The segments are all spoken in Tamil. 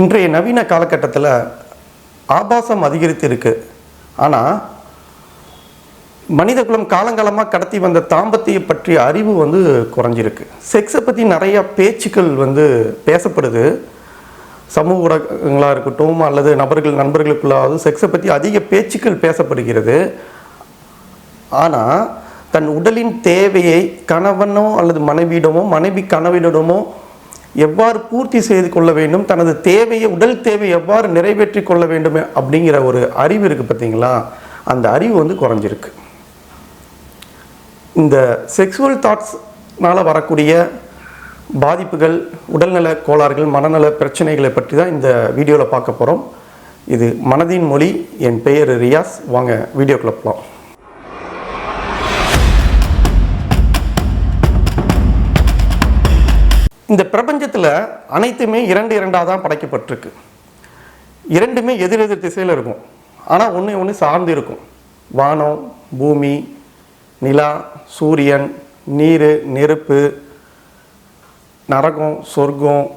இன்றைய நவீன காலகட்டத்தில் ஆபாசம் அதிகரித்து இருக்கு ஆனால் மனிதகுலம் காலங்காலமாக கடத்தி வந்த தாம்பத்திய பற்றிய அறிவு வந்து குறைஞ்சிருக்கு. செக்ஸை பற்றி நிறையா பேச்சுக்கள் வந்து பேசப்படுது. சமூக ஊடகங்களாக இருக்கட்டும் அல்லது நபர்கள் நண்பர்களுக்குள்ளாவது செக்ஸை பற்றி அதிக பேச்சுக்கள் பேசப்படுகிறது. ஆனால் தன் உடலின் தேவையை கணவனோ அல்லது மனைவியிடமோ மனைவி கணவனிடமோ எவ்வாறு பூர்த்தி செய்து கொள்ள வேண்டும் தனது தேவையை உடல் தேவையை எவ்வாறு நிறைவேற்றி கொள்ள வேண்டும் அப்படிங்கிற ஒரு அறிவு இருக்குது பார்த்தீங்களா? அந்த அறிவு வந்து குறைஞ்சிருக்கு. இந்த செக்ஸுவல் தாட்ஸ்னால் வரக்கூடிய பாதிப்புகள் உடல்நல கோளாறுகள் மனநல பிரச்சனைகளை பற்றி தான் இந்த வீடியோவில் பார்க்க போகிறோம் இது மனதின் மொழி என் பெயர் ரியாஸ். வாங்க வீடியோ போகலாம் இந்த பிரபஞ்சத்தில் அனைத்துமே இரண்டு இரண்டாக தான் படைக்கப்பட்டிருக்கு. இரண்டுமே எதிர் எதிர் திசையில் இருக்கும். ஆனால் ஒன்று ஒன்று சார்ந்து இருக்கும். வானம் பூமி நிலா சூரியன் நீர் நெருப்பு நரகம் சொர்க்கம்.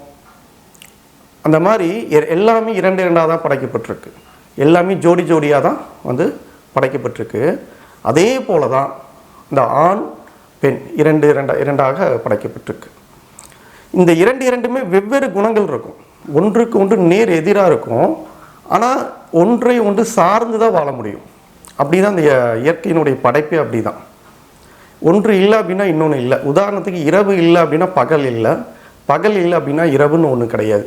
அந்த மாதிரி எ- எல்லாமே இரண்டு இரண்டாக தான் படைக்கப்பட்டிருக்கு. எல்லாமே ஜோடி ஜோடியாக தான் வந்து படைக்கப்பட்டிருக்கு. அதே போல தான் இந்த ஆண் பெண் இரண்டு இரண்டா இரண்டாக படைக்கப்பட்டிருக்கு. இந்த இரண்டு இரண்டுமே வெவ்வேறு குணங்கள் இருக்கும். ஒன்றுக்கு ஒன்று நேர் எதிராக இருக்கும். ஆனால் ஒன்றை ஒன்று சார்ந்து தான் வாழ முடியும். அப்படி தான் இந்த இயற்கையினுடைய படைப்பே அப்படி தான் ஒன்று இல்லை அப்படின்னா இன்னொன்று இல்லை. உதாரணத்துக்கு இரவு இல்லை அப்படின்னா பகல் இல்லை. பகல் இல்லை அப்படின்னா இரவுன்னு ஒன்று கிடையாது.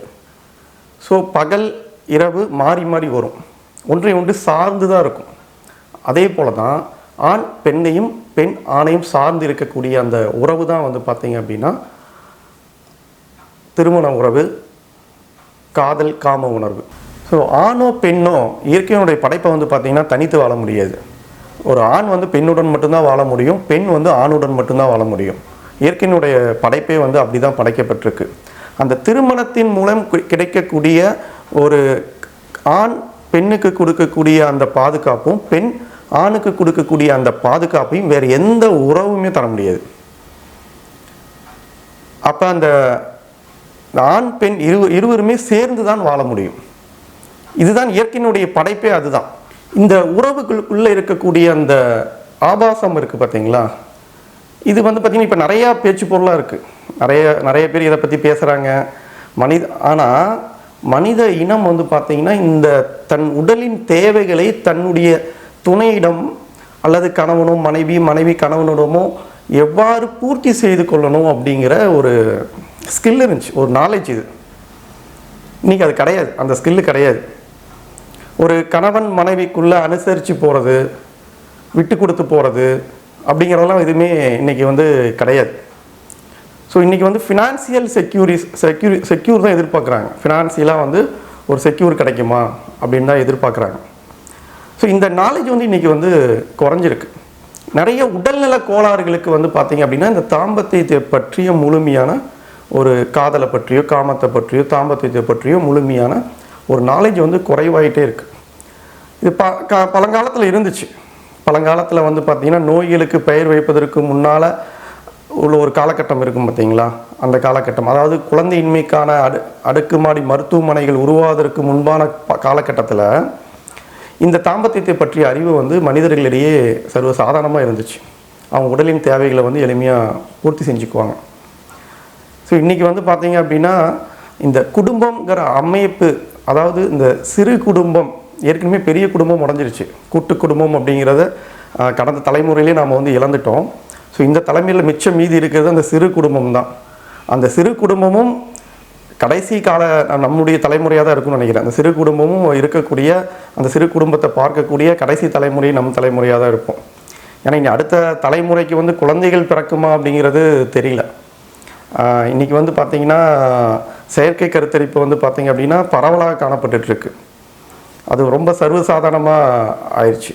ஸோ பகல் இரவு மாறி மாறி வரும். ஒன்றை ஒன்று சார்ந்து தான் இருக்கும். அதே போல தான் ஆண் பெண்ணையும் பெண் ஆணையும் சார்ந்து இருக்கக்கூடிய அந்த உறவு தான் வந்து பார்த்திங்க அப்படின்னா திருமண உறவு காதல் காம உணர்வு. ஸோ ஆணோ பெண்ணோ இயற்கையினுடைய படைப்பை வந்து பார்த்தீங்கன்னா தனித்து வாழ முடியாது. ஒரு ஆண் வந்து பெண்ணுடன் மட்டும்தான் வாழ முடியும் பெண் வந்து ஆணுடன் மட்டும்தான் வாழ முடியும். இயற்கையினுடைய படைப்பே வந்து அப்படி தான் படைக்கப்பட்டிருக்கு. அந்த திருமணத்தின் மூலம் கி- கிடைக்கக்கூடிய ஒரு ஆண் பெண்ணுக்கு கொடுக்கக்கூடிய அந்த பாதுகாப்பும் பெண் ஆணுக்கு கொடுக்கக்கூடிய அந்த பாதுகாப்பையும் வேறு எந்த உறவுமே தர முடியாது. அப்போ அந்த ஆண் பெண் இரு இருவருமே சேர்ந்து தான் வாழ முடியும். இதுதான் இயற்கையினுடைய படைப்பே அதுதான். இந்த உறவுகளுக்குள்ளே இருக்கக்கூடிய அந்த ஆபாசம் இருக்குது பார்த்தீங்களா? இது வந்து பார்த்திங்கன்னா இப்போ நிறையா பேச்சு பொருளாக இருக்குது நிறைய நிறைய பேர் இதை பற்றி பேசுகிறாங்க மனித ஆனால் மனித இனம் வந்து பார்த்திங்கன்னா இந்த தன் உடலின் தேவைகளை தன்னுடைய துணையிடம் அல்லது கணவனோ மனைவி மனைவி கணவனிடமோ எவ்வாறு பூர்த்தி செய்து கொள்ளணும் அப்படிங்கிற ஒரு ஸ்கில் இருந்துச்சு. ஒரு நாலேஜ் இது. இன்னைக்கு அது கிடையாது. அந்த ஸ்கில்லு கிடையாது. ஒரு கணவன் மனைவிக்குள்ளே அனுசரித்து போகிறது விட்டு கொடுத்து போகிறது அப்படிங்கிறதெல்லாம் எதுவுமே இன்றைக்கி வந்து கிடையாது. ஸோ இன்றைக்கி வந்து ஃபினான்சியல் செக்யூரிஸ் செக்யூரி செக்யூர் தான் எதிர்பார்க்குறாங்க. ஃபினான்சியலாக வந்து ஒரு செக்யூர் கிடைக்குமா அப்படின்னு தான் எதிர்பார்க்குறாங்க. ஸோ இந்த நாலேஜ் வந்து இன்றைக்கி வந்து குறைஞ்சிருக்கு. நிறைய உடல்நல கோளாறுகளுக்கு வந்து பார்த்தீங்க அப்படின்னா இந்த தாம்பத்தியத்தை பற்றிய முழுமையான ஒரு காதலை பற்றியோ காமத்தை பற்றியோ தாம்பத்தியத்தை பற்றியோ முழுமையான ஒரு நாலேஜ் வந்து குறைவாயிட்டே இருக்குது இது ப க பழங்காலத்தில் இருந்துச்சு. பழங்காலத்தில் வந்து பார்த்திங்கன்னா நோய்களுக்கு பெயர் வைப்பதற்கு முன்னால் உள்ள ஒரு காலகட்டம் இருக்கும் பார்த்தீங்களா அந்த காலகட்டம். அதாவது குழந்தையின்மைக்கான அடு அடுக்குமாடி மருத்துவமனைகள் உருவாவதற்கு முன்பான ப- காலகட்டத்தில் இந்த தாம்பத்தியத்தை பற்றிய அறிவு வந்து மனிதர்களிடையே சர்வ சாதாரணமாக இருந்துச்சு. அவங்க உடலின் தேவைகளை வந்து எளிமையாக பூர்த்தி செஞ்சுக்குவாங்க. ஸோ இன்றைக்கி வந்து பார்த்தீங்க அப்படின்னா இந்த குடும்பங்கிற அமைப்பு அதாவது இந்த சிறு குடும்பம் ஏற்கனவே பெரிய குடும்பம் உடஞ்சிருச்சு. கூட்டு குடும்பம் அப்படிங்கிறத கடந்த தலைமுறையிலே நாம் வந்து இழந்துட்டோம். ஸோ இந்த தலைமையில் மிச்சம் மீதி இருக்கிறது அந்த சிறு குடும்பம் தான். அந்த சிறு குடும்பமும் கடைசி கால நம்முடைய தலைமுறையாக தான் இருக்கும்னு நினைக்கிறேன். அந்த சிறு குடும்பமும் இருக்கக்கூடிய அந்த சிறு குடும்பத்தை பார்க்கக்கூடிய கடைசி தலைமுறை நம் தலைமுறையாக தான் இருப்போம். ஏன்னா இனி அடுத்த தலைமுறைக்கு வந்து குழந்தைகள் பிறக்குமா அப்படிங்கிறது தெரியல. இன்றைக்கி இன்னைக்கு வந்து பார்த்திங்கன்னா செயற்கை கருத்தரிப்பு வந்து பார்த்திங்க அப்படின்னா பரவலாக காணப்பட்டுருக்கு அது ரொம்ப சர்வசாதாரணமாக ஆயிடுச்சு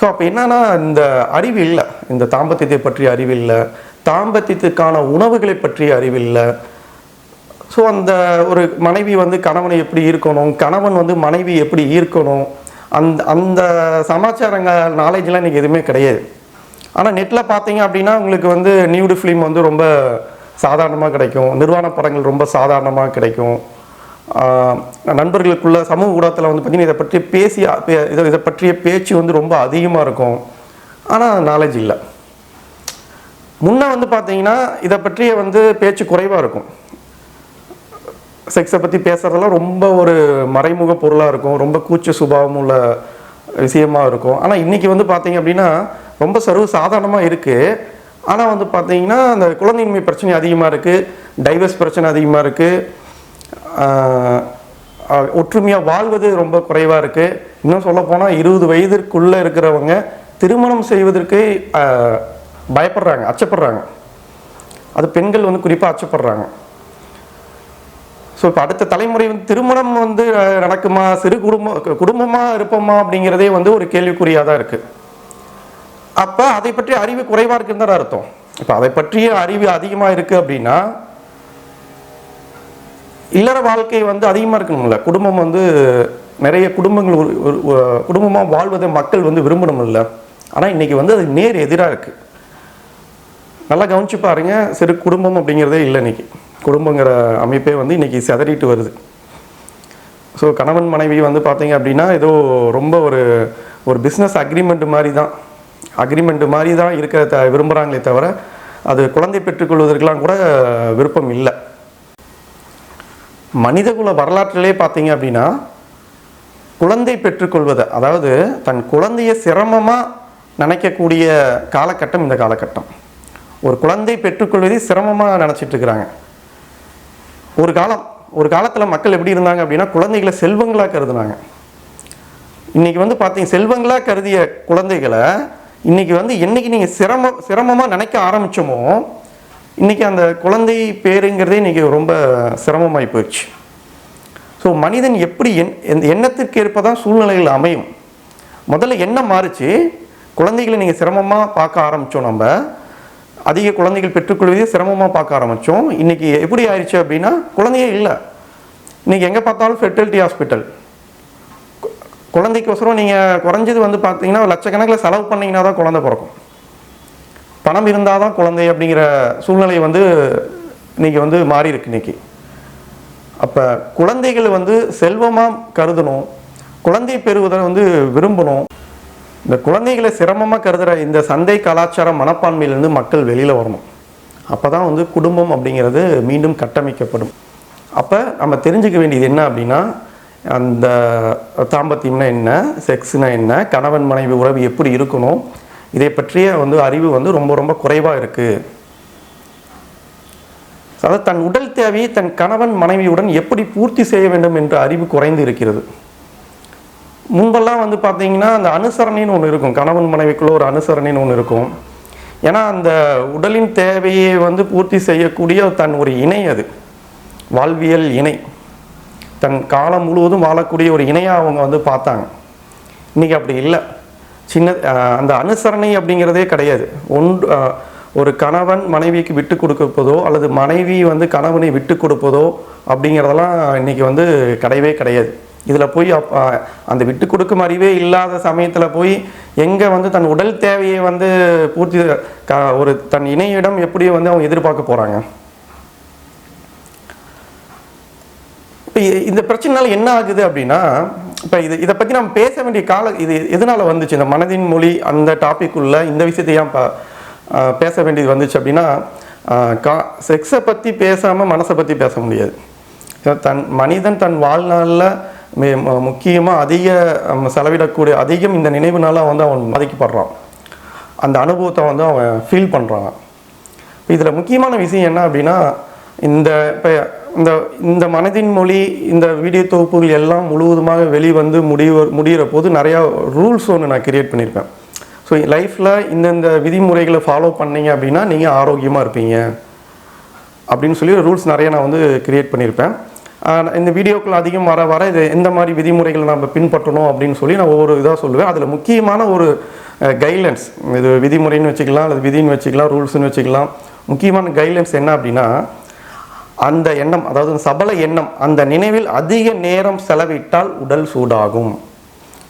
ஸோ அப்போ என்னன்னா இந்த அறிவு இல்லை இந்த தாம்பத்தியத்தை பற்றிய அறிவு இல்லை தாம்பத்தியத்துக்கான உணவுகளை பற்றிய அறிவு இல்லை ஸோ அந்த ஒரு மனைவி வந்து கணவனை எப்படி ஈர்க்கணும் கணவன் வந்து மனைவி எப்படி ஈர்க்கணும் அந்த அந்த சமாச்சாரங்கள் நாலேஜ்லாம் இன்றைக்கி எதுவுமே கிடையாது. ஆனால் நெட்டில் பார்த்தீங்க அப்படின்னா உங்களுக்கு வந்து நியூடு ஃபிலிம் வந்து ரொம்ப சாதாரணமாக கிடைக்கும். நிர்வாண படங்கள் ரொம்ப சாதாரணமாக கிடைக்கும். நண்பர்களுக்குள்ள சமூக ஊடகத்தில் வந்து பார்த்திங்கன்னா இதை பற்றி பேசி பே- இதை இதை பற்றிய பேச்சு வந்து ரொம்ப அதிகமாக இருக்கும். ஆனால் நாலேஜ் இல்லை. முன்னே வந்து பார்த்தீங்கன்னா இதை பற்றிய வந்து பேச்சு குறைவாக இருக்கும். செக்ஸை பற்றி பேசுகிறதெல்லாம் ரொம்ப ஒரு மறைமுக பொருளாக இருக்கும். ரொம்ப கூச்ச சுபாவம் உள்ள விஷயமாக இருக்கும். ஆனால் இன்றைக்கி வந்து பார்த்தீங்க அப்படின்னா ரொம்ப சர்வ சாதாரணமாக இருக்குது ஆனால் வந்து பார்த்தீங்கன்னா அந்த குழந்தையின்மை பிரச்சனை அதிகமாக இருக்குது டைவர்ஸ் பிரச்சனை அதிகமாக இருக்குது ஒற்றுமையாக வாழ்வது ரொம்ப குறைவாக இருக்குது இன்னும் சொல்லப்போனால் இருபது வயதிற்குள்ளே இருக்கிறவங்க திருமணம் செய்வதற்கு பயப்படுறாங்க அச்சப்படுறாங்க. அது பெண்கள் வந்து குறிப்பாக அச்சப்படுறாங்க. ஸோ இப்போ அடுத்த தலைமுறை வந்து திருமணம் வந்து நடக்குமா சிறு குடும்பம் குடும்பமாக இருப்போமா அப்படிங்கிறதே வந்து ஒரு கேள்விக்குறியாக தான் இருக்குது அப்போ அதை பற்றி அறிவு குறைவாக இருக்குன்னு தான் அர்த்தம். இப்போ அதை பற்றிய அறிவு அதிகமாக இருக்குது அப்படின்னா இல்லற வாழ்க்கை வந்து அதிகமாக இருக்கணும்ல. குடும்பம் வந்து நிறைய குடும்பங்கள் குடும்பமாக வாழ்வதை மக்கள் வந்து விரும்பணும்ல. ஆனால் இன்றைக்கி வந்து அது நேர் எதிராக இருக்குது நல்லா கவனிச்சு பாருங்க. சிறு குடும்பம் அப்படிங்கிறதே இல்லை இன்னைக்கு. குடும்பங்கிற அமைப்பே வந்து இன்னைக்கு சிதறிட்டு வருது. ஸோ கணவன் மனைவி வந்து பார்த்தீங்க அப்படின்னா ஏதோ ரொம்ப ஒரு ஒரு பிஸ்னஸ் அக்ரிமெண்ட் மாதிரி தான். அக்ரிமெண்ட் மாதிரி தான் இருக்க த விரும்புகிறாங்களே தவிர அது குழந்தை பெற்றுக்கொள்வதற்கெல்லாம் கூட விருப்பம் இல்லை. மனிதகுல வரலாற்றிலே பார்த்தீங்க அப்படின்னா குழந்தை பெற்றுக்கொள்வதை அதாவது தன் குழந்தைய சிரமமாக நினைக்கக்கூடிய காலகட்டம் இந்த காலகட்டம். ஒரு குழந்தை பெற்றுக்கொள்வதை சிரமமாக நினச்சிட்டு இருக்கிறாங்க. ஒரு காலம் ஒரு காலத்தில் மக்கள் எப்படி இருந்தாங்க அப்படின்னா குழந்தைகளை செல்வங்களாக கருதுனாங்க. இன்றைக்கி வந்து பார்த்தீங்க செல்வங்களாக கருதிய குழந்தைகளை இன்னைக்கு வந்து என்னைக்கு நீங்கள் சிரம சிரமமாக நினைக்க ஆரம்பித்தோமோ இன்னைக்கு அந்த குழந்தை பேருங்கிறதே இன்னைக்கு ரொம்ப சிரமமாகி போயிடுச்சு. ஸோ மனிதன் எப்படி என் எந்த எண்ணத்திற்கு ஏற்பதான் சூழ்நிலைகள் அமையும். முதல்ல எண்ணம் மாறுச்சு. குழந்தைகளை நீங்கள் சிரமமாக பார்க்க ஆரம்பித்தோம் நம்ம. அதிக குழந்தைகள் பெற்றுக்கொள்வதே சிரமமாக பார்க்க ஆரம்பித்தோம் இன்றைக்கி எப்படி ஆயிடுச்சு அப்படின்னா குழந்தையே இல்லை. இன்னைக்கு எங்கே பார்த்தாலும் ஃபெர்டிலிட்டி ஹாஸ்பிட்டல் குழந்தைக்கோசரம் நீங்கள் குறைஞ்சது வந்து பார்த்தீங்கன்னா லட்சக்கணக்கில் செலவு பண்ணீங்கன்னா தான் குழந்தை பிறக்கும். பணம் இருந்தால் தான் குழந்தை அப்படிங்கிற சூழ்நிலை வந்து இன்னைக்கு வந்து மாறி இருக்கு இன்னைக்கு. அப்போ குழந்தைகள் வந்து செல்வமாக கருதணும். குழந்தை பெறுவதை வந்து விரும்பணும். இந்த குழந்தைகளை சிரமமாக கருதுகிற இந்த சந்தை கலாச்சார மனப்பான்மையிலேருந்து மக்கள் வெளியில் வரணும். அப்போ தான் வந்து குடும்பம் அப்படிங்கிறது மீண்டும் கட்டமைக்கப்படும். அப்போ நம்ம தெரிஞ்சுக்க வேண்டியது என்ன அப்படின்னா அந்த தாம்பத்தியம்னா என்ன? செக்ஸ்னா என்ன? கணவன் மனைவி உறவு எப்படி இருக்கணும்? இதை பற்றிய வந்து அறிவு வந்து ரொம்ப ரொம்ப குறைவாக இருக்குது அதாவது தன் உடல் தேவையை தன் கணவன் மனைவியுடன் எப்படி பூர்த்தி செய்ய வேண்டும் என்ற அறிவு குறைந்து இருக்கிறது. முன்பெல்லாம் வந்து பார்த்தீங்கன்னா அந்த அனுசரணைன்னு ஒன்று இருக்கும். கணவன் மனைவிக்குள்ளே ஒரு அனுசரணைன்னு ஒன்று இருக்கும். ஏன்னா அந்த உடலின் தேவையை வந்து பூர்த்தி செய்யக்கூடிய தன் ஒரு இணை அது. வாழ்வியல் இணை. தன் காலம் முழுவதும் வாழக்கூடிய ஒரு இணையாக அவங்க வந்து பார்த்தாங்க. இன்னைக்கு அப்படி இல்லை. சின்ன அந்த அனுசரணை அப்படிங்கிறதே கிடையாது. ஒன்று ஒரு கணவன் மனைவிக்கு விட்டு கொடுப்பதோ அல்லது மனைவி வந்து கணவனை விட்டு கொடுப்பதோ அப்படிங்கிறதெல்லாம் இன்றைக்கி வந்து கிடையவே கிடையாது. இதில் போய் அப் அந்த விட்டு கொடுக்கும் அறிவே இல்லாத சமயத்தில் போய் எங்கே வந்து தன் உடல் தேவையை வந்து பூர்த்தி க ஒரு தன் இணையிடம் எப்படி வந்து அவங்க எதிர்பார்க்க போகிறாங்க இப்போ இந்த பிரச்சனைனால என்ன ஆகுது அப்படின்னா இப்போ இது இதை பற்றி நம்ம பேச வேண்டிய கால இது எதனால் வந்துச்சு? இந்த மனதின் மொழி அந்த டாபிக் உள்ள இந்த விஷயத்தை ஏன் பேச வேண்டியது வந்துச்சு அப்படின்னா கா செக்ஸை பற்றி பேசாமல் மனசை பற்றி பேச முடியாது. தன் மனிதன் தன் வாழ்நாளில் முக்கியமாக அதிக செலவிடக்கூடிய அதிகம் இந்த நினைவுனால வந்து அவன் பாதிக்கப்படுறான். அந்த அனுபவத்தை வந்து அவன் ஃபீல் பண்ணுறான் இதில் முக்கியமான விஷயம் என்ன அப்படின்னா இந்த இப்போ இந்த இந்த மனதின் மொழி இந்த வீடியோ தொகுப்புகள் எல்லாம் முழுவதுமாக வெளிவந்து முடிவு முடிகிற போது நிறையா ரூல்ஸ் ஒன்று நான் கிரியேட் பண்ணியிருப்பேன் ஸோ லைஃப்பில் இந்தந்த விதிமுறைகளை ஃபாலோ பண்ணீங்க அப்படின்னா நீங்கள் ஆரோக்கியமாக இருப்பீங்க. அப்படின்னு சொல்லி ரூல்ஸ் நிறைய நான் வந்து கிரியேட் பண்ணியிருப்பேன் இந்த வீடியோக்கள் அதிகம் வர வர இது எந்த மாதிரி விதிமுறைகளை நம்ம பின்பற்றணும் அப்படின்னு சொல்லி நான் ஒவ்வொரு இதாக சொல்லுவேன். அதில் முக்கியமான ஒரு கைட்லைன்ஸ் இது விதிமுறைன்னு வச்சுக்கலாம் அல்லது விதின்னு வச்சுக்கலாம் ரூல்ஸ்னு வச்சுக்கலாம். முக்கியமான கைட்லைன்ஸ் என்ன அப்படின்னா அந்த எண்ணம் அதாவது சபல எண்ணம் அந்த நினைவில் அதிக நேரம் செலவிட்டால் உடல் சூடாகும்.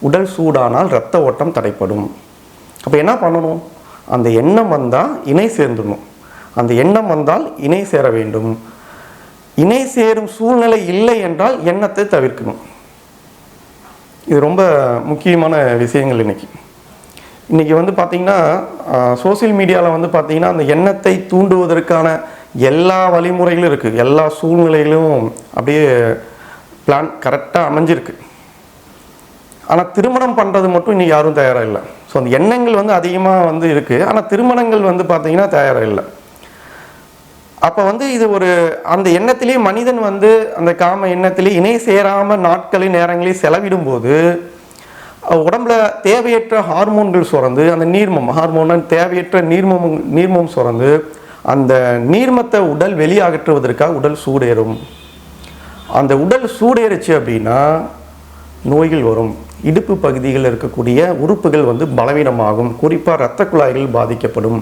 உடல் சூடானால் இரத்த ஓட்டம் தடைப்படும். அப்போ என்ன பண்ணணும்? அந்த எண்ணம் வந்தால் இணை சேர்ந்துடணும். அந்த எண்ணம் வந்தால் இணை சேர வேண்டும். இணை சேரும் சூழ்நிலை இல்லை என்றால் எண்ணத்தை தவிர்க்கணும். இது ரொம்ப முக்கியமான விஷயங்கள் இன்றைக்கி இன்றைக்கி வந்து பார்த்தீங்கன்னா சோஷியல் மீடியாவில் வந்து பார்த்திங்கன்னா அந்த எண்ணத்தை தூண்டுவதற்கான எல்லா வழிமுறைகளும் இருக்குது எல்லா சூழ்நிலைகளும் அப்படியே பிளான் கரெக்டாக அமைஞ்சிருக்கு. ஆனால் திருமணம் பண்ணுறது மட்டும் இன்னைக்கு யாரும் தயாராக இல்லை ஸோ அந்த எண்ணங்கள் வந்து அதிகமாக வந்து இருக்குது ஆனால் திருமணங்கள் வந்து பார்த்திங்கன்னா தயாராக இல்லை அப்போ வந்து இது ஒரு அந்த எண்ணத்திலேயே மனிதன் வந்து அந்த காம எண்ணத்திலே இணை சேராமல் நாட்களின் நேரங்களையும் செலவிடும்போது போது உடம்புல தேவையற்ற ஹார்மோன்கள் சுரந்து அந்த நீர்மம் ஹார்மோன் தேவையற்ற நீர்மம் நீர்மம் சுரந்து அந்த நீர்மத்தை உடல் வெளியகற்றுவதற்காக உடல் சூடேறும். அந்த உடல் சூடேறுச்சு அப்படின்னா நோய்கள் வரும். இடுப்பு பகுதிகளில் இருக்கக்கூடிய உறுப்புகள் வந்து பலவீனமாகும். குறிப்பாக இரத்த குழாய்கள் பாதிக்கப்படும்.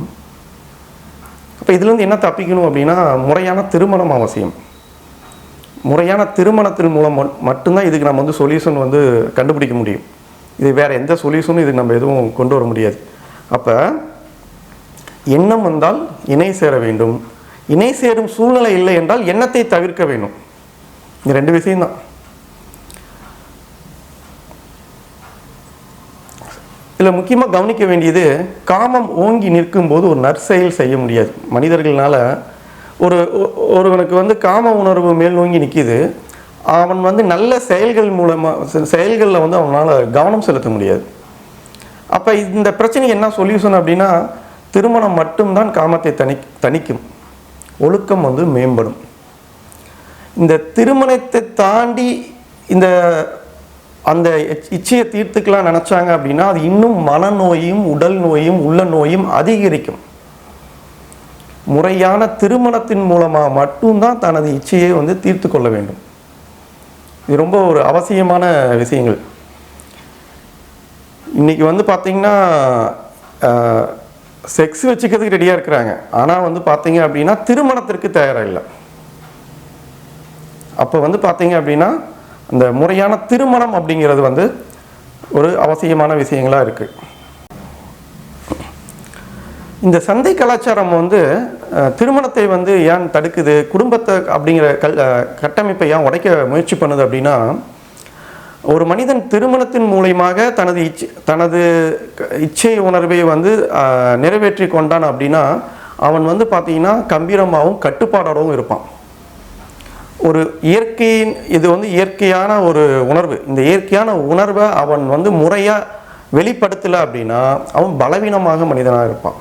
அப்போ இதுலேருந்து என்ன தப்பிக்கணும் அப்படின்னா முறையான திருமணம் அவசியம். முறையான திருமணத்தின் மூலம் மட்டும்தான் இதுக்கு நம்ம வந்து சொல்யூஷன் வந்து கண்டுபிடிக்க முடியும். இது வேறு எந்த சொல்யூஷனும் இதுக்கு நம்ம எதுவும் கொண்டு வர முடியாது. அப்போ எண்ணம் வந்தால் இணை சேர வேண்டும். இணை சேரும் சூழ்நிலை இல்லை என்றால் எண்ணத்தை தவிர்க்க வேண்டும். இந்த ரெண்டு விஷயம்தான். இதில் முக்கியமாக கவனிக்க வேண்டியது காமம் ஓங்கி நிற்கும் போது ஒரு நற்செயல் செய்ய முடியாது. மனிதர்களால் ஒரு ஒ- ஒருவனுக்கு வந்து காம உணர்வு மேல் நோங்கி நிற்கிது அவன் வந்து நல்ல செயல்கள் மூலமாக செயல்களில் வந்து அவனால் கவனம் செலுத்த முடியாது. அப்போ இந்த பிரச்சனைக்கு என்ன சொல்யூஷன் அப்படின்னா திருமணம் மட்டும்தான் காமத்தை தனி தணிக்கும். ஒழுக்கம் வந்து மேம்படும். இந்த திருமணத்தை தாண்டி இந்த அந்த இச்- இச்சையை தீர்த்துக்கலாம் நினச்சாங்க அப்படின்னா அது இன்னும் மனநோயும் உடல் நோயும் உள்ள நோயும் அதிகரிக்கும். முறையான திருமணத்தின் மூலமாக மட்டும்தான் தனது இச்சையை வந்து தீர்த்து கொள்ள வேண்டும். இது ரொம்ப ஒரு அவசியமான விஷயங்கள். இன்றைக்கி வந்து பார்த்திங்கன்னா செக்ஸ் வச்சுக்கிறதுக்கு ரெடியாக இருக்கிறாங்க. ஆனால் வந்து பார்த்தீங்க அப்படின்னா திருமணத்திற்கு தயாராக இல்லை அப்போ வந்து பார்த்தீங்க அப்படின்னா அந்த முறையான திருமணம் அப்படிங்கிறது வந்து ஒரு அவசியமான விஷயங்களாக இருக்குது இந்த சந்தை கலாச்சாரம் வந்து திருமணத்தை வந்து ஏன் தடுக்குது? குடும்பத்தை அப்படிங்கிற கல் கட்டமைப்பை ஏன் உடைக்க முயற்சி பண்ணுது அப்படின்னா ஒரு மனிதன் திருமணத்தின் மூலயமாக தனது இச்சை தனது இச்சை உணர்வை வந்து நிறைவேற்றி கொண்டான் அப்படின்னா அவன் வந்து பார்த்தீங்கன்னா கம்பீரமாகவும் கட்டுப்பாடோடவும் இருப்பான். ஒரு இயற்கையின் இது வந்து இயற்கையான ஒரு உணர்வு. இந்த இயற்கையான உணர்வை அவன் வந்து முறையாக வெளிப்படுத்தலை அப்படின்னா அவன் பலவீனமாக மனிதனாக இருப்பான்.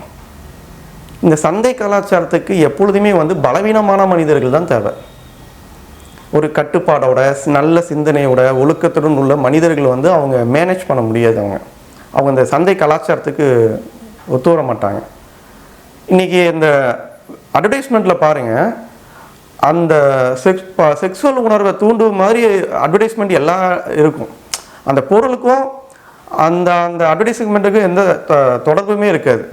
இந்த சந்தை கலாச்சாரத்துக்கு எப்பொழுதுமே வந்து பலவீனமான மனிதர்கள் தான் தேவை. ஒரு கட்டுப்பாடோட நல்ல சிந்தனையோட ஒழுக்கத்துடன் உள்ள மனிதர்கள் வந்து அவங்க மேனேஜ் பண்ண முடியாது அவங்க. அவங்க இந்த சந்தை கலாச்சாரத்துக்கு ஒத்து வர மாட்டாங்க. இன்னைக்கு இந்த அட்வர்டைஸ்மெண்ட்டில் பாருங்கள் அந்த செக்ஸ் செக்ஸுவல் உணர்வை தூண்டும் மாதிரி அட்வர்டைஸ்மெண்ட் எல்லாம் இருக்கும். அந்த பொருளுக்கும் அந்த அந்த அட்வர்டைஸ்மெண்ட்டுக்கும் எந்த தொ- தொடர்புமே இருக்காது.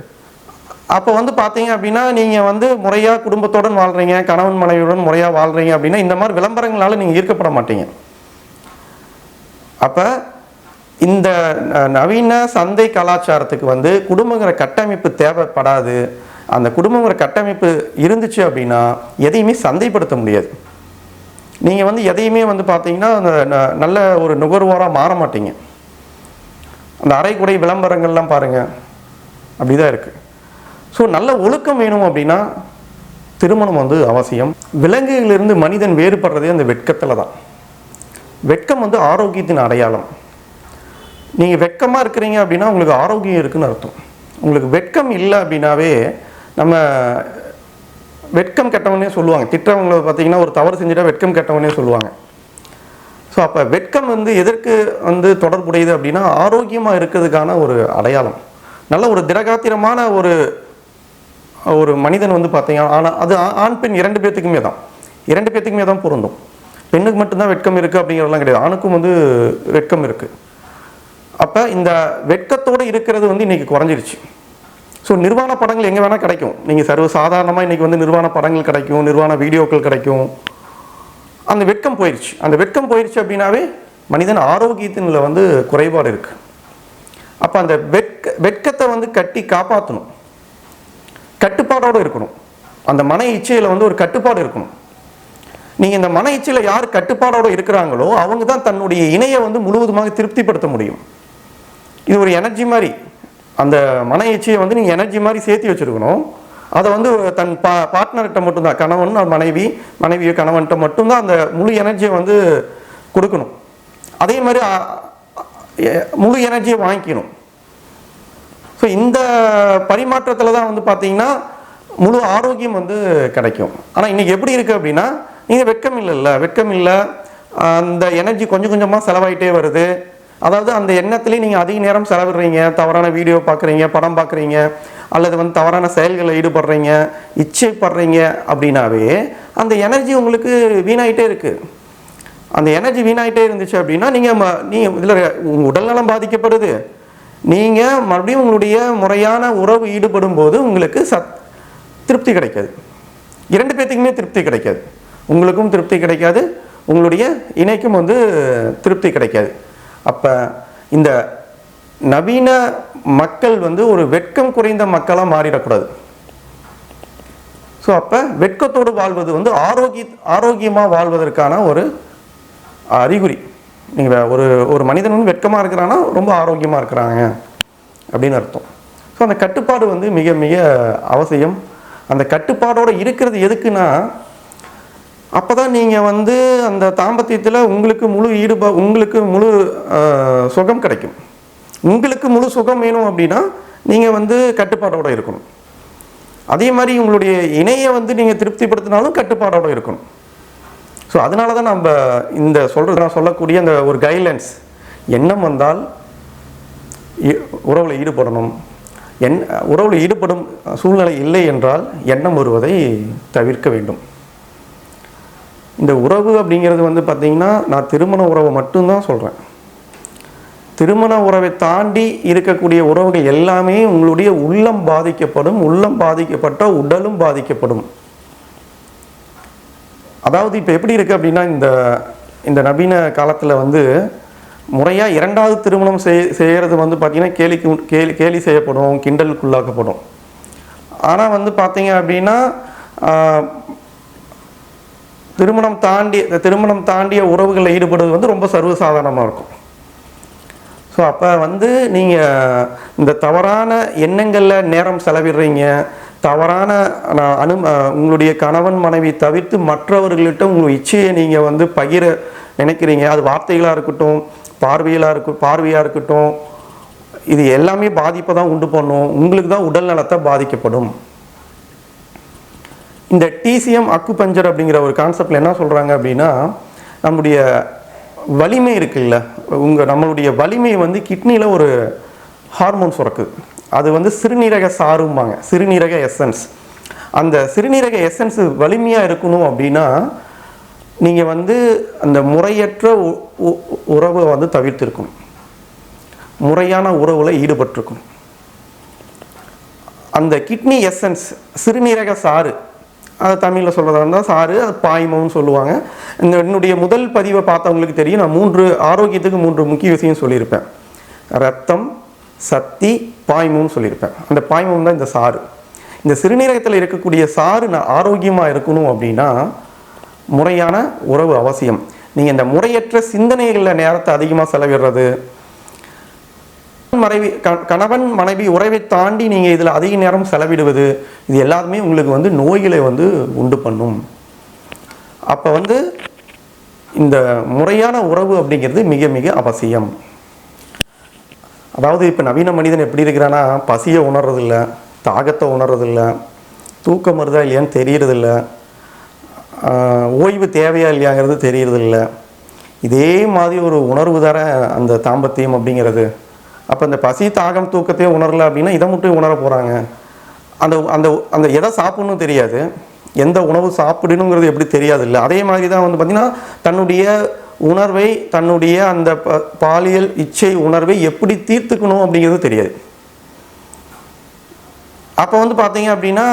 அப்போ வந்து பார்த்தீங்க அப்படின்னா நீங்கள் வந்து முறையாக குடும்பத்துடன் வாழ்கிறீங்க கணவன் மனைவியுடன் முறையாக வாழ்கிறீங்க அப்படின்னா இந்த மாதிரி விளம்பரங்களால நீங்கள் ஈர்க்கப்பட மாட்டீங்க. அப்போ இந்த ந- நவீன சந்தை கலாச்சாரத்துக்கு வந்து குடும்பங்கிற கட்டமைப்பு தேவைப்படாது. அந்த குடும்பங்கிற கட்டமைப்பு இருந்துச்சு அப்படின்னா எதையுமே சந்தைப்படுத்த முடியாது. நீங்கள் வந்து எதையுமே வந்து பார்த்தீங்கன்னா அந்த ந- நல்ல ஒரு நுகர்வோராக மாற மாட்டீங்க. அந்த அரைக்குறை விளம்பரங்கள்லாம் பாருங்கள் அப்படிதான் இருக்குது ஸோ நல்ல ஒழுக்கம் வேணும் அப்படின்னா திருமணம் வந்து அவசியம். விலங்குகளிலிருந்து மனிதன் வேறுபடுறதே அந்த வெட்கத்தில் தான். வெட்கம் வந்து ஆரோக்கியத்தின் அடையாளம். நீங்கள் வெட்கமாக இருக்கிறீங்க அப்படின்னா உங்களுக்கு ஆரோக்கியம் இருக்குன்னு அர்த்தம். உங்களுக்கு வெட்கம் இல்லை அப்படின்னாவே நம்ம வெட்கம் கெட்டவனே சொல்லுவாங்க. திட்டவங்களை பார்த்தீங்கன்னா ஒரு தவறு செஞ்சுட்டா வெட்கம் கெட்டவனே சொல்லுவாங்க. ஸோ அப்போ வெட்கம் வந்து எதற்கு வந்து தொடர்புடையது அப்படின்னா ஆரோக்கியமாக இருக்கிறதுக்கான ஒரு அடையாளம். நல்ல ஒரு திடகாத்திரமான ஒரு ஒரு மனிதன் வந்து பார்த்தீங்க ஆனால் அது ஆண் பெண் இரண்டு பேர்த்துக்குமே தான். இரண்டு பேர்த்துக்குமே தான் பொருந்தும். பெண்ணுக்கு மட்டும்தான் வெட்கம் இருக்குது அப்படிங்கிறதெல்லாம் கிடையாது. ஆணுக்கும் வந்து வெட்கம் இருக்குது அப்போ இந்த வெட்கத்தோடு இருக்கிறது வந்து இன்றைக்கி குறைஞ்சிருச்சு. ஸோ நிர்வாண படங்கள் எங்கே வேணால் கிடைக்கும். நீங்கள் சர்வ சாதாரணமாக இன்றைக்கி வந்து நிர்வாண படங்கள் கிடைக்கும் நிர்வாண வீடியோக்கள் கிடைக்கும். அந்த வெட்கம் போயிடுச்சு அந்த வெட்கம் போயிடுச்சு அப்படின்னாவே மனிதன் ஆரோக்கியத்தினில் வந்து குறைபாடு இருக்குது அப்போ அந்த வெட்க வெட்கத்தை வந்து கட்டி காப்பாற்றணும் கட்டுப்பாடோடு இருக்கணும். அந்த மன இச்சையில் வந்து ஒரு கட்டுப்பாடு இருக்கணும். நீங்கள் இந்த மன இச்சையில் யார் கட்டுப்பாடோடு இருக்கிறாங்களோ அவங்க தான் தன்னுடைய இணையை வந்து முழுவதுமாக திருப்திப்படுத்த முடியும். இது ஒரு எனர்ஜி மாதிரி. அந்த மன இச்சையை வந்து நீங்கள் எனர்ஜி மாதிரி சேர்த்து வச்சுருக்கணும். அதை வந்து தன் பா பார்ட்னர்கிட்ட மட்டும்தான் கணவன் மனைவி மனைவியோ கணவன்கிட்ட மட்டும்தான் அந்த முழு எனர்ஜியை வந்து கொடுக்கணும். அதே மாதிரி முழு எனர்ஜியை வாங்கிக்கணும். ஸோ இந்த பரிமாற்றத்தில் தான் வந்து பார்த்தீங்கன்னா முழு ஆரோக்கியம் வந்து கிடைக்கும். ஆனால் இன்றைக்கி எப்படி இருக்குது அப்படின்னா நீங்கள் வெட்கம் இல்லைல்ல. வெட்கம் இல்லை. அந்த எனர்ஜி கொஞ்சம் கொஞ்சமாக செலவாயிட்டே வருது. அதாவது அந்த எண்ணத்துலேயே நீங்கள் அதிக நேரம் செலவிடுறீங்க. தவறான வீடியோ பார்க்குறீங்க படம் பார்க்குறீங்க அல்லது வந்து தவறான செயல்களில் ஈடுபடுறீங்க இச்சைப்படுறீங்க அப்படின்னாவே அந்த எனர்ஜி உங்களுக்கு வீணாயிட்டே இருக்குது அந்த எனர்ஜி வீணாயிட்டே இருந்துச்சு அப்படின்னா நீங்கள் நீங்கள் இதில் உங்கள் உடல்நலம் பாதிக்கப்படுது. நீங்கள் மறுபடியும் உங்களுடைய முறையான உறவு ஈடுபடும் போது உங்களுக்கு சத் திருப்தி கிடைக்காது. இரண்டு பேர்த்துக்குமே திருப்தி கிடைக்காது. உங்களுக்கும் திருப்தி கிடைக்காது. உங்களுடைய இணைக்கும் வந்து திருப்தி கிடைக்காது. அப்போ இந்த நவீன மக்கள் வந்து ஒரு வெட்கம் குறைந்த மக்களாக மாறிடக்கூடாது. ஸோ அப்போ வெட்கத்தோடு வாழ்வது வந்து ஆரோக்கிய ஆரோக்கியமாக வாழ்வதற்கான ஒரு அறிகுறி. நீங்கள் ஒரு ஒரு மனிதன் வந்து வெட்கமாக இருக்கிறான்னா ரொம்ப ஆரோக்கியமாக இருக்கிறாங்க அப்படின்னு அர்த்தம். ஸோ அந்த கட்டுப்பாடு வந்து மிக மிக அவசியம். அந்த கட்டுப்பாடோடு இருக்கிறது எதுக்குன்னா அப்போ தான் நீங்கள் வந்து அந்த தாம்பத்தியத்தில் உங்களுக்கு முழு ஈடுபா உங்களுக்கு முழு சுகம் கிடைக்கும். உங்களுக்கு முழு சுகம் வேணும் அப்படின்னா நீங்கள் வந்து கட்டுப்பாடோடு இருக்கணும். அதே மாதிரி உங்களுடைய இணையை வந்து நீங்கள் திருப்திப்படுத்தினாலும் கட்டுப்பாடோடு இருக்கணும். ஸோ அதனால தான் நம்ம இந்த சொல்கிறது நான் சொல்லக்கூடிய அந்த ஒரு கைட்லைன்ஸ் எண்ணம் வந்தால் இ- உறவில் ஈடுபடணும். என் உறவில் ஈடுபடும் சூழ்நிலை இல்லை என்றால் எண்ணம் வருவதை தவிர்க்க வேண்டும். இந்த உறவு அப்படிங்கிறது வந்து பார்த்திங்கன்னா நான் திருமண உறவை மட்டும்தான் சொல்கிறேன் திருமண உறவை தாண்டி இருக்கக்கூடிய உறவுகள் எல்லாமே உங்களுடைய உள்ளம் பாதிக்கப்படும் உள்ளம் பாதிக்கப்பட்ட உடலும் பாதிக்கப்படும். அதாவது இப்போ எப்படி இருக்குது அப்படின்னா இந்த இந்த நவீன காலத்தில் வந்து முறையாக இரண்டாவது திருமணம் செய் செய்கிறது வந்து பார்த்திங்கன்னா கேலிக்கு கேலி கேலி செய்யப்படும் கிண்டலுக்குள்ளாக்கப்படும். ஆனால் வந்து பார்த்தீங்க அப்படின்னா திருமணம் தாண்டி இந்த திருமணம் தாண்டிய உறவுகளில் ஈடுபடுவது வந்து ரொம்ப சர்வசாதாரணமாக இருக்கும். ஸோ அப்போ வந்து நீங்கள் இந்த தவறான எண்ணங்களில் நேரம் செலவிடுறீங்க தவறான நான் அனு உங்களுடைய கணவன் மனைவி தவிர்த்து மற்றவர்கள்ட்ட உங்கள் இச்சையை நீங்கள் வந்து பகிர நினைக்கிறீங்க. அது வார்த்தைகளாக இருக்கட்டும் பார்வையிலாக இருக்கும் பார்வையாக இருக்கட்டும் இது எல்லாமே பாதிப்பை தான் உண்டு பண்ணும். உங்களுக்கு தான் உடல் நலத்தை பாதிக்கப்படும். இந்த டிசிஎம் அக்குபஞ்சர் அப்படிங்கிற ஒரு கான்செப்டில் என்ன சொல்கிறாங்க அப்படின்னா நம்முடைய வலிமை இருக்குல்ல உங்கள் நம்மளுடைய வலிமை வந்து கிட்னியில் ஒரு ஹார்மோன் சுரக்குது அது வந்து சிறுநீரக சாரும்பாங்க. சிறுநீரக எசன்ஸ் அந்த சிறுநீரக எசன்ஸ் வலிமையாக இருக்கணும் அப்படின்னா நீங்கள் வந்து அந்த முறையற்ற உ- உறவை வந்து தவிர்த்திருக்கணும். முறையான உறவில் ஈடுபட்டிருக்கணும். அந்த கிட்னி எசன்ஸ் சிறுநீரக சாறு அது தமிழில் சொல்கிறதா இருந்தால் சாறு அது பாய்மம்னு சொல்லுவாங்க. இந்த என்னுடைய முதல் பதிவை பார்த்தவங்களுக்கு தெரியும். நான் மூன்று ஆரோக்கியத்துக்கு மூன்று முக்கிய விஷயம் சொல்லியிருப்பேன். ரத்தம் சக்தி பாய்மம்னு சொல்லியிருப்பேன் அந்த பாய்மம் தான் இந்த சாறு. இந்த சிறுநீரகத்தில் இருக்கக்கூடிய சாறு நான் ஆரோக்கியமாக இருக்கணும் அப்படின்னா முறையான உறவு அவசியம். நீங்கள் இந்த முறையற்ற சிந்தனைகளில் நேரத்தை அதிகமாக செலவிடுறது. மனைவி கணவன் மனைவி உறவை தாண்டி நீங்கள் இதில் அதிக நேரம் செலவிடுவது இது எல்லாருமே உங்களுக்கு வந்து நோய்களை வந்து உண்டு பண்ணும். அப்போ வந்து இந்த முறையான உறவு அப்படிங்கிறது மிக மிக அவசியம். அதாவது இப்போ நவீன மனிதன் எப்படி இருக்கிறான்னா பசியை உணர்றதில்ல தாகத்தை உணர்றதில்ல தூக்கம் வருதா இல்லையான்னு தெரியறதில்ல ஓய்வு தேவையா இல்லையாங்கிறது தெரியறதில்ல. இதே மாதிரி ஒரு உணர்வு தர அந்த தாம்பத்தியம் அப்படிங்கிறது. அப்போ இந்த பசி தாகம் தூக்கத்தையே உணரல அப்படின்னா இதை மட்டும் உணர போகிறாங்க அந்த அந்த அந்த எதை சாப்பிடணும் தெரியாது. எந்த உணவு சாப்பிடணுங்கிறது எப்படி தெரியாது இல்லை அதே மாதிரி தான் வந்து பார்த்திங்கன்னா தன்னுடைய உணர்வை தன்னுடைய அந்த ப- பாலியல் இச்சை உணர்வை எப்படி தீர்த்துக்கணும் அப்படிங்கிறது தெரியாது. அப்போ வந்து பார்த்தீங்க அப்படின்னா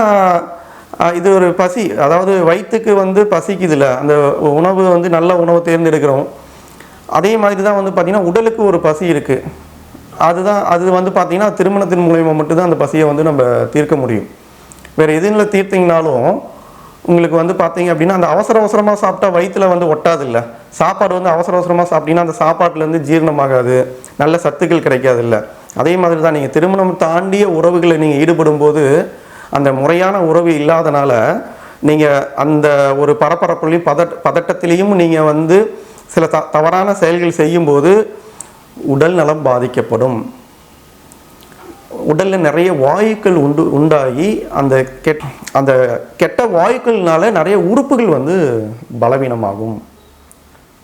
இது ஒரு பசி. அதாவது வயிற்றுக்கு வந்து பசிக்குதுல அந்த உணவு வந்து நல்ல உணவு தேர்ந்தெடுக்கிறோம். அதே மாதிரி தான் வந்து பார்த்திங்கன்னா உடலுக்கு ஒரு பசி இருக்குது அதுதான் அது வந்து பார்த்திங்கன்னா திருமணத்தின் மூலயமா மட்டும்தான் அந்த பசியை வந்து நம்ம தீர்க்க முடியும். வேறு எதுல தீர்த்திங்கனாலும் உங்களுக்கு வந்து பார்த்தீங்க அப்படின்னா அந்த அவசர அவசரமாக சாப்பிட்டா வயிற்றுல வந்து ஒட்டாது இல்லை சாப்பாடு வந்து அவசர அவசரமாக சாப்பிட்டீங்கன்னா அந்த சாப்பாட்டிலேருந்து ஜீரணமாகாது. நல்ல சத்துக்கள் கிடைக்காது இல்லை அதே மாதிரி தான் நீங்கள் திருமணம் தாண்டிய உறவுகளை நீங்கள் ஈடுபடும் போது அந்த முறையான உறவு இல்லாதனால நீங்கள் அந்த ஒரு பரபரப்புலையும் பதட் பதட்டத்திலையும் நீங்கள் வந்து சில த தவறான செயல்கள் செய்யும்போது உடல் நலம் பாதிக்கப்படும். உடலில் நிறைய வாயுக்கள் உண்டு உண்டாகி அந்த கெட் அந்த கெட்ட வாயுக்கள்னால நிறைய உறுப்புகள் வந்து பலவீனமாகும்.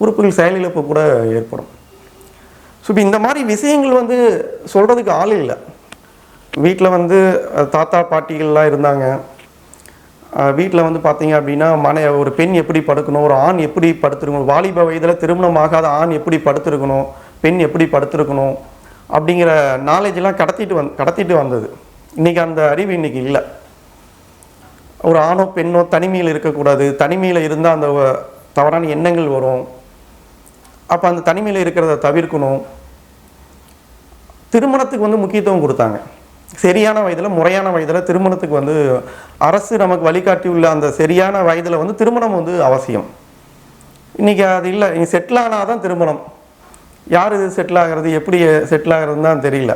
உறுப்புகள் செயலிழப்பு கூட ஏற்படும். ஸோ இப்போ இந்த மாதிரி விஷயங்கள் வந்து சொல்கிறதுக்கு ஆள் இல்லை. வீட்டில் வந்து தாத்தா பாட்டிகள்லாம் இருந்தாங்க. வீட்டில் வந்து பார்த்தீங்க அப்படின்னா மனை ஒரு பெண் எப்படி படுக்கணும் ஒரு ஆண் எப்படி படுத்துருக்கணும் வாலிப வயதில் திருமணம் ஆகாத ஆண் எப்படி படுத்துருக்கணும் பெண் எப்படி படுத்திருக்கணும் அப்படிங்கிற நாலேஜெலாம் கடத்திட்டு வந் கடத்திட்டு வந்தது. இன்றைக்கி அந்த அறிவு இன்றைக்கி இல்லை. ஒரு ஆணோ பெண்ணோ தனிமையில் இருக்கக்கூடாது. தனிமையில் இருந்தால் அந்த தவறான எண்ணங்கள் வரும். அப்போ அந்த தனிமையில் இருக்கிறத தவிர்க்கணும். திருமணத்துக்கு வந்து முக்கியத்துவம் கொடுத்தாங்க. சரியான வயதில் முறையான வயதில் திருமணத்துக்கு வந்து அரசு நமக்கு வழிகாட்டி உள்ள அந்த சரியான வயதில் வந்து திருமணம் வந்து அவசியம். இன்றைக்கி அது இல்லை. நீ செட்டில் ஆனால் தான் திருமணம். யார் இது செட்டில் ஆகிறது எப்படி செட்டில் ஆகிறதுன்னு தான் தெரியல.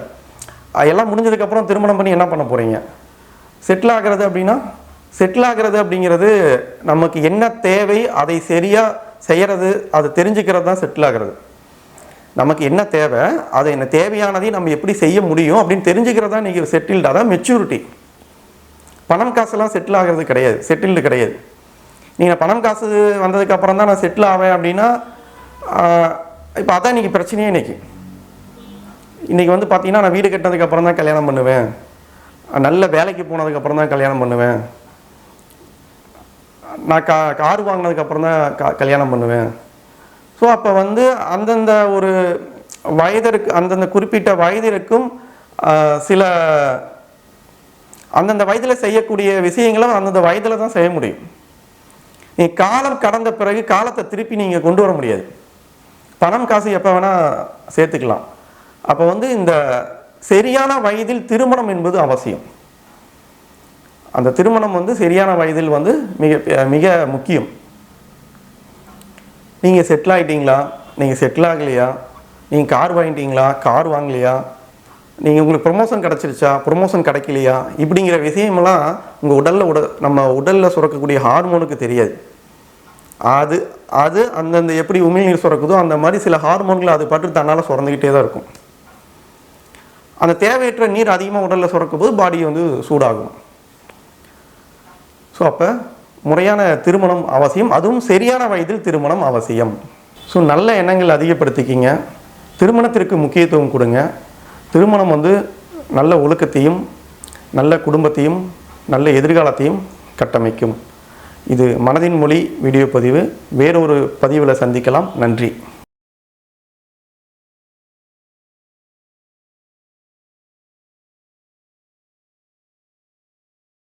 அதெல்லாம் முடிஞ்சதுக்கப்புறம் திருமணம் பண்ணி என்ன பண்ண போகிறீங்க செட்டில் ஆகிறது அப்படின்னா செட்டில் ஆகிறது அப்படிங்கிறது நமக்கு என்ன தேவை அதை சரியாக செய்கிறது அதை தெரிஞ்சுக்கிறது தான் செட்டில் ஆகிறது. நமக்கு என்ன தேவை அதை என்ன தேவையானதை நம்ம எப்படி செய்ய முடியும் அப்படின்னு தெரிஞ்சுக்கிறது தான் நீங்கள் செட்டில்டு அதான் மெச்சூரிட்டி பணம் காசுலாம் செட்டில் ஆகிறது கிடையாது செட்டில்டு கிடையாது. நீங்கள் பணம் காசு வந்ததுக்கப்புறம் தான் நான் செட்டில் ஆவேன் அப்படின்னா இப்போ அதான் இன்றைக்கி பிரச்சனையே இன்னைக்கு. இன்றைக்கி வந்து பார்த்தீங்கன்னா நான் வீடு கட்டினதுக்கு அப்புறம் தான் கல்யாணம் பண்ணுவேன். நல்ல வேலைக்கு போனதுக்கு அப்புறம் தான் கல்யாணம் பண்ணுவேன். நான் கா கார் வாங்கினதுக்கு அப்புறம் தான் க கல்யாணம் பண்ணுவேன். ஸோ அப்போ வந்து அந்தந்த ஒரு வயதிற்கு அந்தந்த குறிப்பிட்ட வயதிற்கும் சில அந்தந்த வயதில் செய்யக்கூடிய விஷயங்களும் அந்தந்த வயதில் தான் செய்ய முடியும். நீ காலம் கடந்த பிறகு காலத்தை திருப்பி நீங்கள் கொண்டு வர முடியாது. பணம் காசு எப்போ வேணால் சேர்த்துக்கலாம். அப்போ வந்து இந்த சரியான வயதில் திருமணம் என்பது அவசியம். அந்த திருமணம் வந்து சரியான வயதில் வந்து மிக மிக முக்கியம். நீங்கள் செட்டில் ஆகிட்டீங்களா நீங்கள் செட்டில் ஆகலையா? நீங்கள் கார் வாங்கிட்டீங்களா? கார் வாங்கலையா? நீங்கள் உங்களுக்கு ப்ரொமோஷன் கிடச்சிருச்சா? ப்ரொமோஷன் கிடைக்கலையா? இப்படிங்கிற விஷயமெல்லாம் உங்கள் உடலில் உட நம்ம உடலில் சுரக்கக்கூடிய ஹார்மோனுக்கு தெரியாது. அது அது அந்தந்த எப்படி உமிழ்நீர் சுரக்குதோ அந்த மாதிரி சில ஹார்மோன்கள் அது பாட்டு தன்னால் சுரந்துக்கிட்டே தான் இருக்கும். அந்த தேவையற்ற நீர் அதிகமாக உடலில் சுரக்கும் போது பாடி வந்து சூடாகும். ஸோ அப்போ முறையான திருமணம் அவசியம் அதுவும் சரியான வயதில் திருமணம் அவசியம். ஸோ நல்ல எண்ணங்கள் அதிகப்படுத்திக்கிங்க. திருமணத்திற்கு முக்கியத்துவம் கொடுங்க. திருமணம் வந்து நல்ல ஒழுக்கத்தையும் நல்ல குடும்பத்தையும் நல்ல எதிர்காலத்தையும் கட்டமைக்கும். இது மனதின் மொழி வீடியோ பதிவு. வேறொரு பதிவில் சந்திக்கலாம். நன்றி.